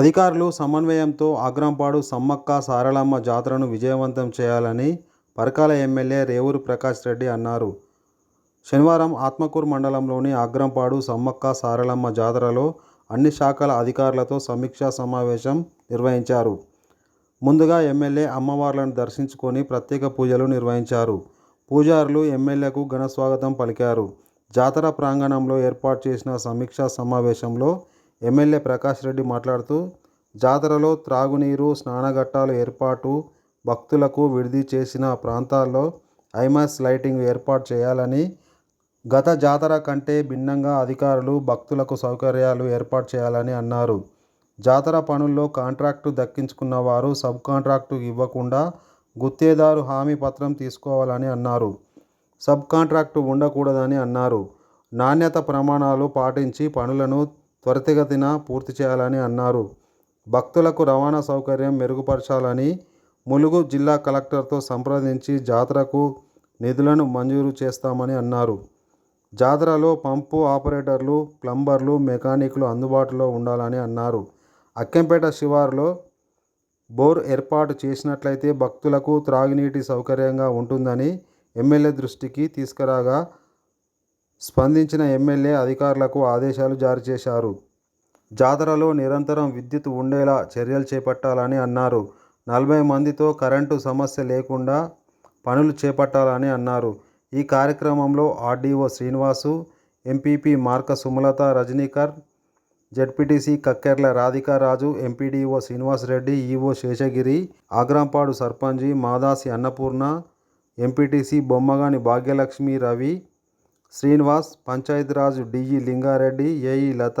అధికారులు సమన్వయంతో ఆగ్రాంపాడు సమ్మక్క సారలమ్మ జాతరను విజయవంతం చేయాలని పరకాల ఎమ్మెల్యే రేవూరు ప్రకాష్ రెడ్డి అన్నారు. శనివారం ఆత్మకూరు మండలంలోని ఆగ్రంపాడు సమ్మక్క సారలమ్మ జాతరలో అన్ని శాఖల అధికారులతో సమీక్షా సమావేశం నిర్వహించారు. ముందుగా ఎమ్మెల్యే అమ్మవార్లను దర్శించుకొని ప్రత్యేక పూజలు నిర్వహించారు. పూజారులు ఎమ్మెల్యేకు ఘన స్వాగతం పలికారు. జాతర ప్రాంగణంలో ఏర్పాటు చేసిన సమీక్షా సమావేశంలో ఎమ్మెల్యే ప్రకాష్ రెడ్డి మాట్లాడుతూ జాతరలో త్రాగునీరు స్నానఘట్టాలు ఏర్పాటు భక్తులకు విడిది చేసిన ప్రాంతాల్లో ఐమాస్ లైటింగ్ ఏర్పాటు చేయాలని గత జాతర కంటే భిన్నంగా అధికారులు భక్తులకు సౌకర్యాలు ఏర్పాటు చేయాలని అన్నారు. జాతర పనుల్లో కాంట్రాక్టు దక్కించుకున్న వారు సబ్ కాంట్రాక్టు ఇవ్వకుండా గుత్తేదారు హామీ పత్రం తీసుకోవాలని అన్నారు. సబ్ కాంట్రాక్టు ఉండకూడదని అన్నారు. నాణ్యత ప్రమాణాలు పాటించి పనులను త్వరితగతిన పూర్తి చేయాలని అన్నారు. భక్తులకు రవాణా సౌకర్యం మెరుగుపరచాలని ములుగు జిల్లా కలెక్టర్తో సంప్రదించి జాతరకు నిధులను మంజూరు చేస్తామని అన్నారు. జాతరలో పంపు ఆపరేటర్లు ప్లంబర్లు మెకానిక్లు అందుబాటులో ఉండాలని అన్నారు. అక్కెంపేట శివారులో బోర్ ఏర్పాటు చేసినట్లయితే భక్తులకు త్రాగునీటి సౌకర్యంగా ఉంటుందని ఎమ్మెల్యే దృష్టికి తీసుకురాగా స్పందించిన ఎమ్మెల్యే అధికారులకు ఆదేశాలు జారీ చేశారు. జాతరలో నిరంతరం విద్యుత్ ఉండేలా చర్యలు చేపట్టాలని అన్నారు. నలభై మందితో కరెంటు సమస్య లేకుండా పనులు చేపట్టాలని అన్నారు. ఈ కార్యక్రమంలో RDO Srinivasu MPP Marka Sumalatha Rajanikar ZPTC Kakkerla Radhikaraju MPDO Srinivasareddy EO Seshagiri Agrampadu సర్పంచి Madasi Annapurna MPTC Bommagani Bhagyalakshmi Ravi Srinivas Panchayati Raj DE Lingareddy AE Latha